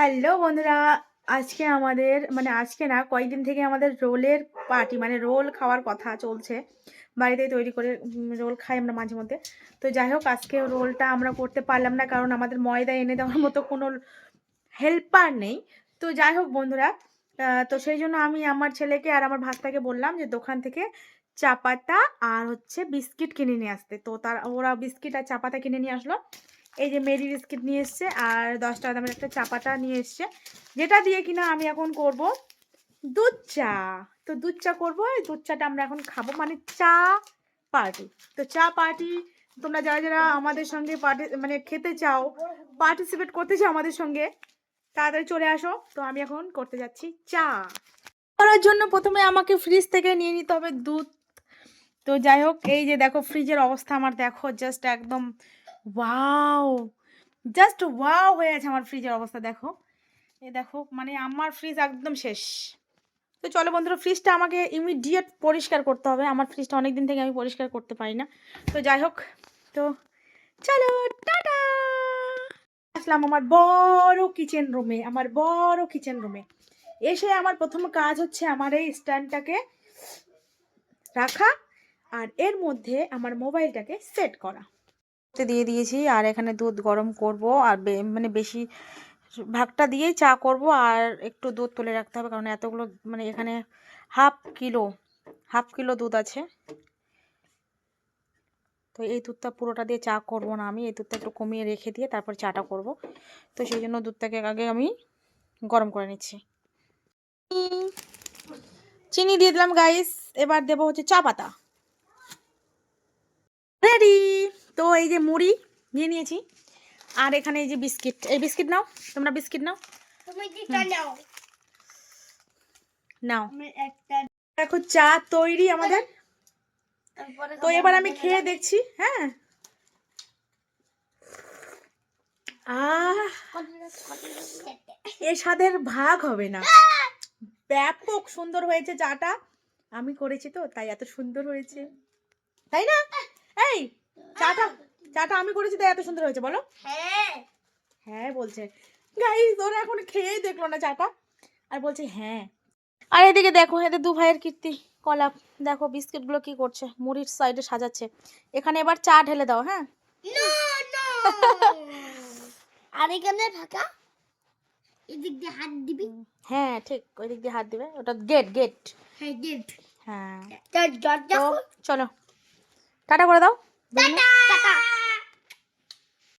Hello বন্ধুরা। আজকে আমাদের মানে আজকে না, কয়েকদিন থেকে আমাদের রোলের পার্টি মানে রোল খাওয়ার কথা চলছে। বাড়িতে তৈরি করে রোল খাই আমরা মাঝে মধ্যে। তো যাই হোক, আজকে রোলটা আমরা করতে পারলাম না, কারণ আমাদের ময়দা এনে দেওয়ার মতো কোনো হেল্পার নেই। তো যাই হোক, বন্ধুরা তো সেই জন্য আমি আমার ছেলেকে আর আমার ভাস্তাকে বললাম যে দোকান থেকে চা পাতা আর হচ্ছে বিস্কিট কিনে নিয়ে আসতে। তো তার, ওরা বিস্কিট আর চা পাতা কিনে নিয়ে আসলো। এই যে মেরি বিস্কিট নিয়ে এসছে আর দশ টাকা দামের একটা চা পাতা নিয়ে এসছে। যেটা দিয়ে কিনা আমি এখন করব দুধ চা। তো দুধ চা করব দুধ চাটা আমরা এখন খাব মানে চা পার্টি। তো চা পার্টি তোমরা যারা যারা আমাদের সঙ্গে পার্টি মানে খেতে চাও, পার্টিসিপেট করতে চাও আমাদের সঙ্গে, তাড়াতাড়ি চলে আসো। তো আমি এখন করতে যাচ্ছি চা। করার জন্য প্রথমে আমাকে ফ্রিজ থেকে নিয়ে নিতে হবে দুধ। তো যাই হোক, এই যে দেখো ফ্রিজের অবস্থা আমার, দেখো জাস্ট একদম ওয়াও জাস্ট ওয়াও হয়ে আছে আমার ফ্রিজের অবস্থা, দেখো। এই দেখো মানে আমার ফ্রিজ একদম শেষ। তো চলো বন্ধুরা ফ্রিজটা আমাকে ইমিডিয়েট পরিষ্কার করতে হবে। আমার ফ্রিজটা অনেক দিন থেকে আমি পরিষ্কার করতে পারি না। তো যাই হোক, তো চলো, টাটা! আসলাম আমার বড় কিচেন রুমে আমার বড় কিচেন রুমে এসে আমার প্রথম কাজ হচ্ছে আমার এই স্ট্যান্ডটাকে রাখা আর এর মধ্যে আমার মোবাইলটাকে সেট করা। দিয়ে দিয়েছি। আর এখানে দুধ গরম করব আর মানে বেশি ভাগটা দিয়েই চা করব আর একটু দুধ তুলে রাখতে হবে কারণ এতগুলো মানে এখানে হাফ কিলো হাফ কিলো দুধ আছে। তো এই দুধটা পুরোটা দিয়ে চা করব না আমি, এই দুধটা একটু কমিয়ে রেখে দিয়ে তারপর চাটা করব। তো সেই জন্য দুধটাকে আগে আমি গরম করে নিচ্ছি। চিনি দিয়ে দিলাম গাইস এবার দেবো হচ্ছে চা পাতা। রেডি তো এই যে মুড়ি নিয়ে নিয়েছি। আর এখানে এই যে বিস্কিট। এই বিস্কিট নাও তোমরা বিস্কিট নাও। নাও। দেখো চা তৈরি আমাদের। তো এবার আমি খেয়ে দেখছি হ্যাঁ। এর স্বাদের ভাগ হবে না। ব্যাপক সুন্দর হয়েছে চাটা। আমি করেছি তো তাই এত সুন্দর হয়েছে। তাই না? এই চাটা চাটা আমি করেছি তাই এত সুন্দর হয়েছে বলো। হ্যাঁ। হ্যাঁ বলছে। গাইস ওরা এখন খেয়েই দেখল না চাটা আর বলছে হ্যাঁ। আর এদিকে দেখো এদের দু ভাইয়ের কীর্তি কলাপ দেখো বিস্কিটগুলো কি করছে মুড়ির সাইডে সাজাচ্ছে। এখানে এবার চা ঢেলে দাও হ্যাঁ? আর এখানে ফাঁকা? এদিক দিয়ে হাত দিবি? হ্যাঁ ঠিক ওই দিক দিয়ে হাত দিবে। ওটা গেট গেট হ্যাঁ গেট হ্যাঁ। চলো। টাটা করে দাও। Tata tata